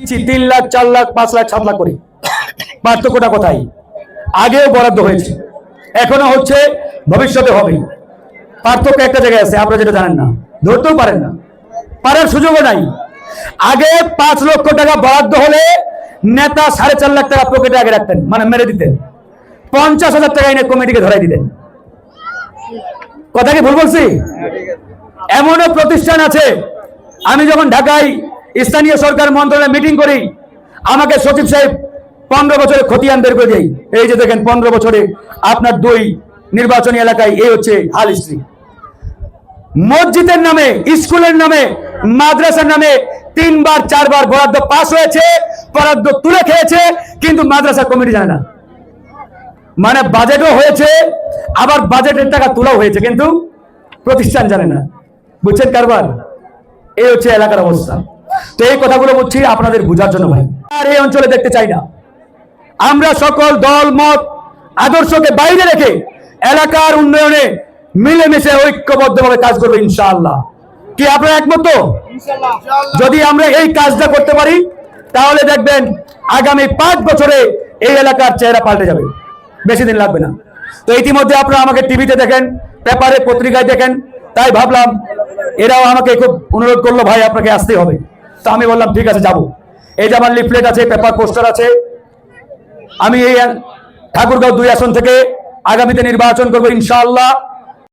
তিন লাখ, চার লাখ, পাঁচ লাখ, সাত লাখ করে। পার্থক্যটা কোথায়? আগেও বরাদ্দ হয়েছে, এখনও হচ্ছে, ভবিষ্যতে হবে। পার্থক্য একটা জায়গায় আছে, আপনারা যেটা জানেন না। ধরতেও পারেন না। পারার সুযোগও নাই। আগে পাঁচ লক্ষ টাকা বরাদ্দ হলে নেতা সাড়ে চার লাখ টাকা পকেটে আগে রাখতেন মানে মেরে দিতেন। পঞ্চাশ হাজার টাকা এনে কমিটিকে ধরাই দিতেন। কথা কি ভুল বলছি? এমনও প্রতিষ্ঠান আছে, আমি যখন ঢাকায় স্থানীয় সরকার মন্ত্রণালয়ে মিটিং করি আমাকে সচিব সাহেব পনেরো বছরে খতিয়ান বের করে দেয়। এই যে দেখেন, পনেরো বছরে আপনার দুই নির্বাচনী এলাকায় এই হচ্ছে হাল হিস্ট্রি মসজিদের নামে, স্কুলের নামে, মাদ্রাসার নামে তিনবার, চারবার বরাদ্দ পাস হয়েছে, বরাদ্দ তুলে খেয়েছে, কিন্তু মাদ্রাসা কমিটি জানে না। মানে বাজেটও হয়েছে, আবার বাজেটের টাকা তোলাও হয়েছে, কিন্তু প্রতিষ্ঠান জানে না। বুঝছেন কারবার? এই হচ্ছে এলাকার অবস্থা। তো এই কথাগুলো বলছি আপনাদের বোঝার জন্য ভাই। আর এই অঞ্চলে দেখতে চাই না। আমরা সকল দল মত আদর্শকে বাইরে রেখে এলাকার উন্নয়নে মিলেমিশে ঐক্যবদ্ধভাবে কাজ করব ইনশাআল্লাহ। কি আপনারা একমত? যদি আমরা এই কাজটা করতে পারি তাহলে দেখবেন আগামী পাঁচ বছরে এই এলাকার চেহারা পাল্টে যাবে। বেশি দিন লাগবে না। তো ইতিমধ্যে আপনারা আমাকে টিভিতে দেখেন পেপারে পত্রিকায় দেখেন তাই ভাবলাম এরাও আমাকে খুব অনুরোধ করল ভাই আপনাকে আসতেই হবে। তো আমি বললাম, ঠিক আছে, যাব। এই যে আমার লিফলেট আছে পেপার পোস্টার আছে, আমি এই ঠাকুরগাঁও দুই আসন থেকে আগামীতে নির্বাচন করব, ইনশাআল্লাহ।